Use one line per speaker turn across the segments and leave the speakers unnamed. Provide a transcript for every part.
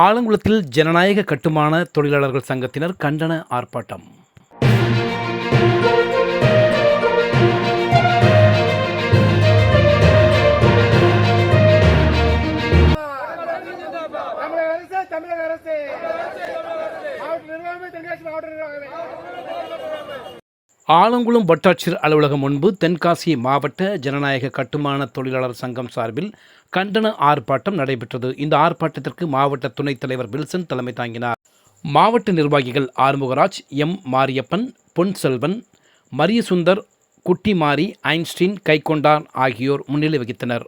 ஆலங்குளத்தில் ஜனநாயக கட்டுமான தொழிலாளர்கள் சங்கத்தினர் கண்டன ஆர்ப்பாட்டம்.
தமிழக அரசு மாவட்ட நிர்வாகமே தென்காசி மாவட்ட நிர்வாகமே
ஆலங்குளம் வட்டாட்சியர் அலுவலகம் முன்பு தென்காசி மாவட்ட ஜனநாயக கட்டுமான தொழிலாளர் சங்கம் சார்பில் கண்டன ஆர்ப்பாட்டம் நடைபெற்றது. இந்த ஆர்ப்பாட்டத்திற்கு மாவட்ட துணைத் தலைவர் வில்சன் தலைமை தாங்கினார். மாவட்ட நிர்வாகிகள் ஆறுமுகராஜ் எம். மாரியப்பன் பொன் செல்வன் மரியசுந்தர் குட்டிமாரி ஐன்ஸ்டீன் கைகொண்டான் ஆகியோர் முன்னிலை வகித்தனர்.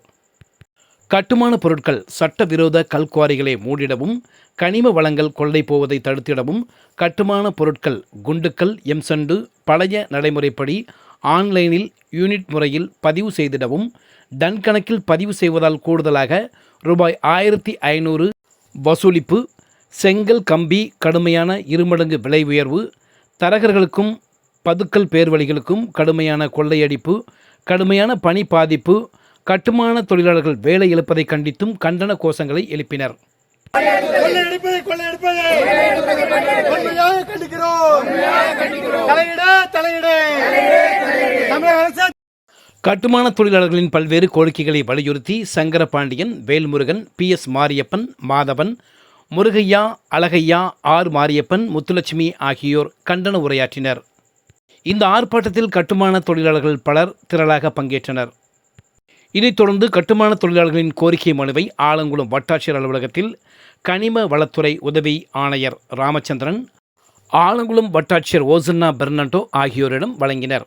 கட்டுமான பொருட்கள் சட்டவிரோத கல்குவாரிகளை மூடிடவும் கனிம வளங்கள் கொள்ளை போவதை தடுத்திடவும் கட்டுமான பொருட்கள் குண்டுக்கள் எம்சண்டு பழைய நடைமுறைப்படி ஆன்லைனில் யூனிட் முறையில் பதிவு செய்திடவும் டன் கணக்கில் பதிவு செய்வதால் கூடுதலாக ரூபாய் ஆயிரத்தி ஐநூறு வசூலிப்பு செங்கல் கம்பி கடுமையான இருமடங்கு விலை உயர்வு தரகர்களுக்கும் பதுக்கல் பேர்வழிகளுக்கும் கடுமையான கொள்ளையடிப்பு கடுமையான பணி பாதிப்பு கட்டுமான தொழிலாளர்கள் வேலை இழப்பதை கண்டித்தும் கண்டன கோஷங்களை எழுப்பினர். கட்டுமான தொழிலாளர்களின் பல்வேறு கோரிக்கைகளை வலியுறுத்தி Sankarapandian Velmurugan P S Mariappan Madhavan Murugaiah Alagaiah R Mariappan Muthulakshmi ஆகியோர் கண்டன உரையாற்றினர். இந்த ஆர்ப்பாட்டத்தில் கட்டுமான தொழிலாளர்கள் பலர் திரளாக பங்கேற்றனர். இதைத் தொடர்ந்து கட்டுமான தொழிலாளர்களின் கோரிக்கை மனுவை ஆலங்குளம் வட்டாட்சியர் அலுவலகத்தில் கனிம வளத்துறை உதவி ஆணையர் ராமச்சந்திரன் ஆலங்குளம் வட்டாட்சியர் ஓசன்னா பெர்னாண்டோ ஆகியோரிடம் வழங்கினர்.